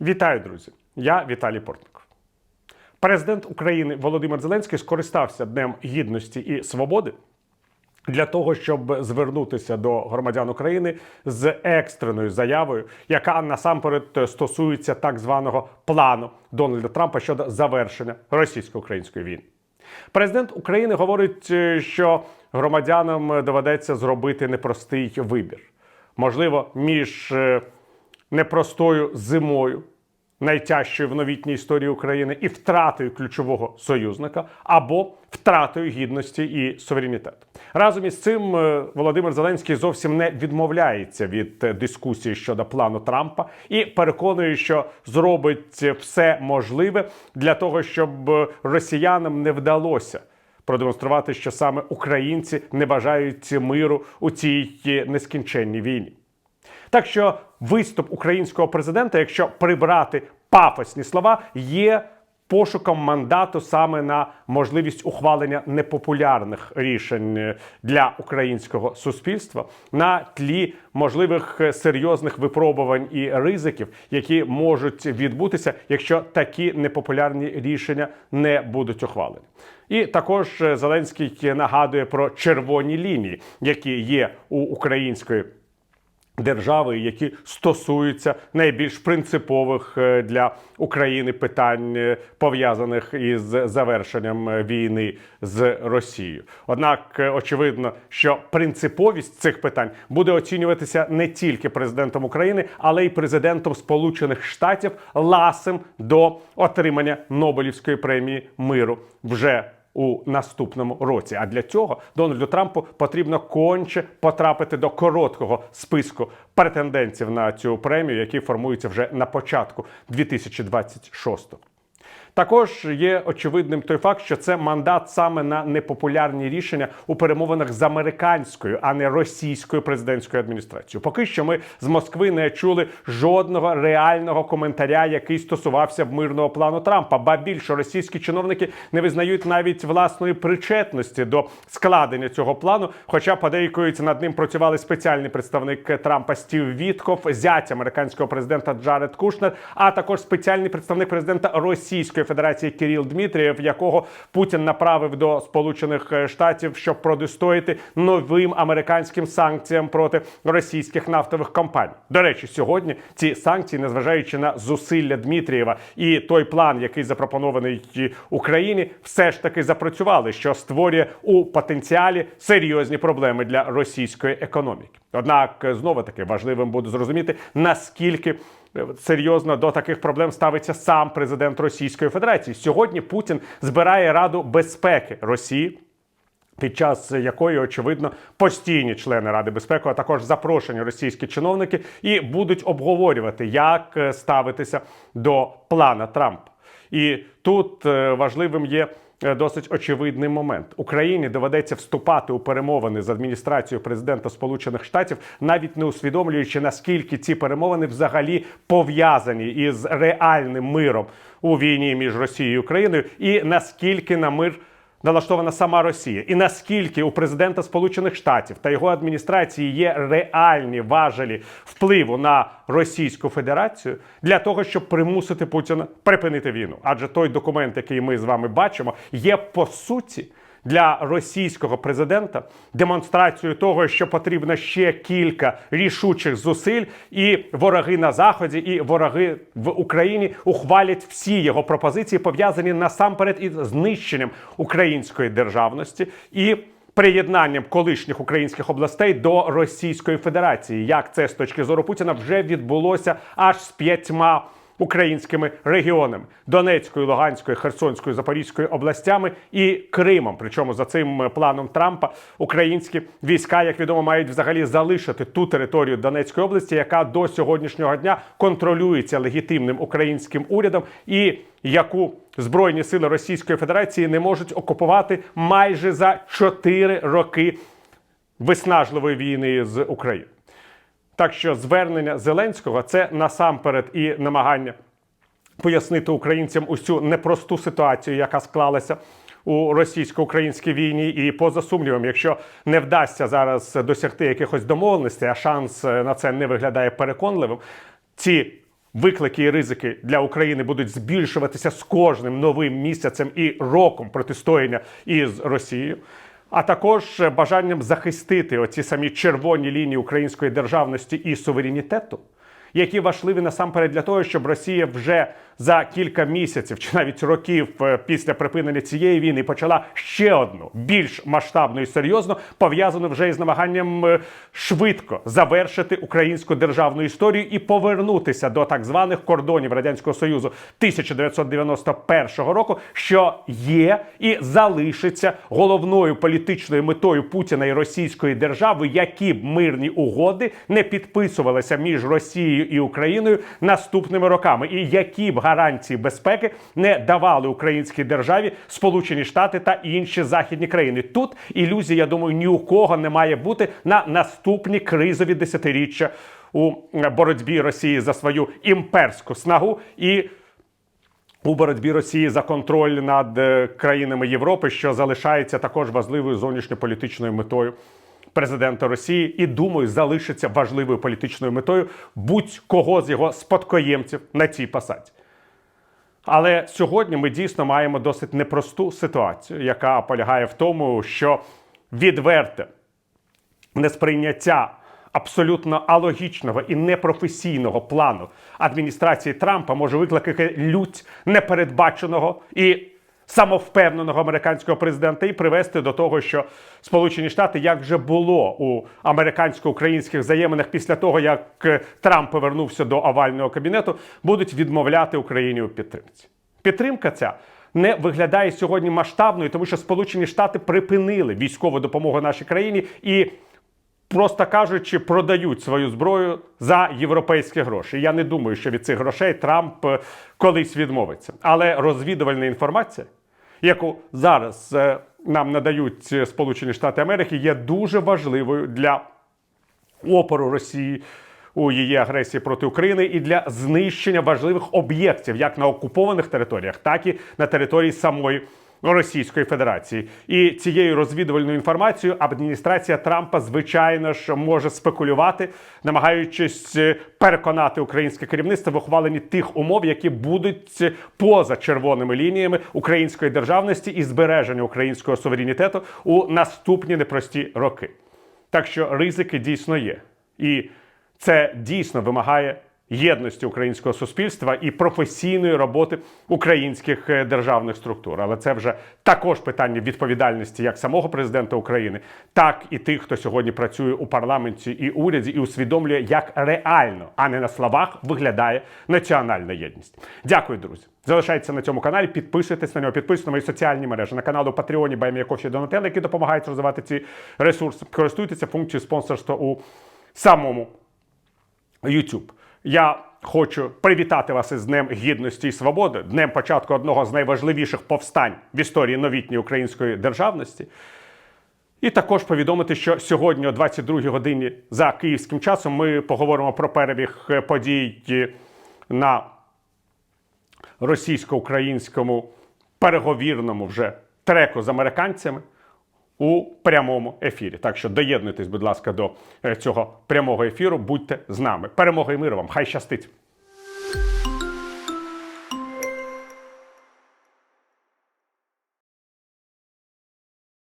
Вітаю, друзі! Я Віталій Портников. Президент України Володимир Зеленський скористався Днем Гідності і Свободи для того, щоб звернутися до громадян України з екстреною заявою, яка насамперед стосується так званого плану Дональда Трампа щодо завершення російсько-української війни. Президент України говорить, е, що громадянам доведеться зробити непростий вибір. Можливо, між е, непростою зимою, найтяжчою в новітній історії України, і втратою ключового союзника, або втратою гідності і суверенітету. Разом із цим е, Володимир Зеленський зовсім не відмовляється від е, дискусії щодо плану Трампа і переконує, що зробить все можливе для того, щоб е, росіянам не вдалося продемонструвати, що саме українці не бажають миру у цій нескінченній війні. Так що виступ українського президента, якщо прибрати пафосні слова, є пошуком мандату саме на можливість ухвалення непопулярних рішень е, для українського суспільства на тлі можливих е, серйозних випробувань і ризиків, які можуть відбутися, якщо такі непопулярні рішення не будуть ухвалені. І також е, Зеленський нагадує про червоні лінії, які є у української держави, які стосуються найбільш принципових е, для України питань, е, пов'язаних із завершенням е, війни з Росією. Однак очевидно, що принциповість цих питань буде оцінюватися не тільки президентом України, але й президентом Сполучених Штатів ласим до отримання Нобелівської премії миру вже у наступному році. А для цього Дональду Трампу потрібно конче потрапити до короткого списку претендентів на цю премію, які формуються вже на початку 2026-го. Також є очевидним той факт, що це мандат саме на непопулярні рішення у перемовинах з американською, а не російською президентською адміністрацією. Поки що ми з Москви не чули жодного реального коментаря, який стосувався мирного плану Трампа. Ба більше російські чиновники не визнають навіть власної причетності до складення цього плану. Хоча подейкують над ним працювали спеціальний представник Трампа Стів Вітков, зять американського президента Джаред Кушнер, а також спеціальний представник президента Російської Федерації Кирил Дмитрієв, якого Путін направив до Сполучених Штатів, щоб продистояти новим американським санкціям проти російських нафтових компаній. До речі, сьогодні ці санкції, незважаючи на зусилля Дмитрієва і той план, який запропонований Україні, все ж таки запрацювали, що створює у потенціалі серйозні проблеми для російської економіки. Однак знову таки важливим буде зрозуміти наскільки серйозно до таких проблем ставиться сам президент Російської Федерації. Сьогодні Путін збирає Раду безпеки Росії. Під час якої очевидно постійні члени Ради безпеки, а також запрошені російські чиновники, і будуть обговорювати, як е, ставитися до плана Трампа. І тут е, важливим є досить очевидний момент. Україні доведеться вступати у перемовини з адміністрацією президента Сполучених Штатів, навіть не усвідомлюючи наскільки ці перемовини взагалі пов'язані із реальним миром у війні між Росією і Україною, і наскільки на мир налаштована сама Росія, і наскільки у президента Сполучених Штатів та його адміністрації є реальні важелі впливу на Російську Федерацію для того, щоб примусити Путіна припинити війну. Адже той документ, який ми з вами бачимо, є по суті. Для російського президента демонстрацією того, що потрібно ще кілька рішучих зусиль, і вороги на заході, і вороги в Україні ухвалять всі його пропозиції, пов'язані насамперед із знищенням української державності і приєднанням колишніх українських областей до Російської Федерації. Як це з точки зору Путіна вже відбулося аж з п'ятьма українськими регіонами Донецькою, Луганською, Херсонською, Запорізькою областями і Кримом. Причому за цим планом Трампа українські війська, як відомо, мають взагалі залишити ту територію Донецької області, яка до сьогоднішнього дня контролюється легітимним українським урядом, і яку збройні сили Російської Федерації не можуть окупувати майже за 4 роки виснажливої війни з Україною. Так що звернення Зеленського це насамперед і намагання пояснити українцям усю непросту ситуацію, яка склалася у російсько-українській війні. І поза сумнівом, якщо не вдасться зараз досягти якихось домовленостей, а шанс на це не виглядає переконливим. Ці виклики і ризики для України будуть збільшуватися з кожним новим місяцем і роком протистояння із Росією. А також бажанням захистити оці самі червоні лінії української державності і суверенітету, які важливі насамперед для того, щоб Росія вже за кілька місяців чи навіть років е, після припинення цієї війни почала ще одну більш масштабну і серйозно пов'язану вже із намаганням е, швидко завершити українську державну історію і повернутися до так званих кордонів радянського союзу 1991 року, що є і залишиться головною політичною метою Путіна і Російської держави, які б мирні угоди не підписувалися між Росією і Україною наступними роками, і які б гарантії безпеки не давали українській державі Сполучені Штати та інші західні країни. Тут ілюзії, я думаю, ні у кого не має бути на наступні кризові десятиріччя у боротьбі Росії за свою імперську снагу і у боротьбі Росії за контроль над е, країнами Європи, що залишається також важливою зовнішньополітичною метою президента Росії, і думаю, залишиться важливою політичною метою будь-кого з його спадкоємців на цій посаді. Але сьогодні ми дійсно маємо досить непросту ситуацію, яка полягає в тому, що відверте несприйняття абсолютно алогічного і непрофесійного плану адміністрації Трампа може викликати лють непередбаченого і самовпевненого американського президента і привести до того, що Сполучені Штати, як вже було у американсько-українських взаєминах після того, як е, Трамп повернувся до овального кабінету, будуть відмовляти Україні у підтримці. Підтримка ця не виглядає сьогодні масштабною, тому що Сполучені Штати припинили військову допомогу нашій країні і. Просто кажучи, продають свою зброю за європейські гроші. Я не думаю, що від цих грошей Трамп е, колись відмовиться. Але розвідувальна інформація, яку зараз е, нам надають е, Сполучені Штати Америки, є дуже важливою для опору Росії у її агресії проти України і для знищення важливих об'єктів як на окупованих територіях, так і на території самої. Російської Федерації і цією розвідувальною інформацією адміністрація Трампа, звичайно ж, може спекулювати, намагаючись е, переконати українське керівництво в ухваленні тих умов, які будуть поза червоними лініями української державності і збереження українського суверенітету у наступні непрості роки. Так що ризики дійсно є, і це дійсно вимагає єдності українського суспільства і професійної роботи українських е, державних структур. Але це вже також питання відповідальності як самого президента України, так і тих, хто сьогодні працює у парламенті і уряді, і усвідомлює, як реально, а не на словах, виглядає національна єдність. Дякую, друзі. Залишайтеся на цьому каналі, підписуйтесь на нього, підписуйтесь на мої соціальні мережі на канал у Патреоні Байміякофі Донателли, які допомагають розвивати ці ресурси. Користуйтеся функцією спонсорства у самому YouTube. Я хочу привітати вас із Днем Гідності і Свободи, днем початку одного з найважливіших повстань в історії новітньої української державності. І також повідомити, що сьогодні, о 22 годині за київським часом, ми поговоримо про перебіг подій на російсько-українському переговірному вже треку з американцями у прямому ефірі. Так що доєднуйтесь, будь ласка, до е, цього прямого ефіру. Будьте з нами. Перемоги і миру вам! Хай щастить!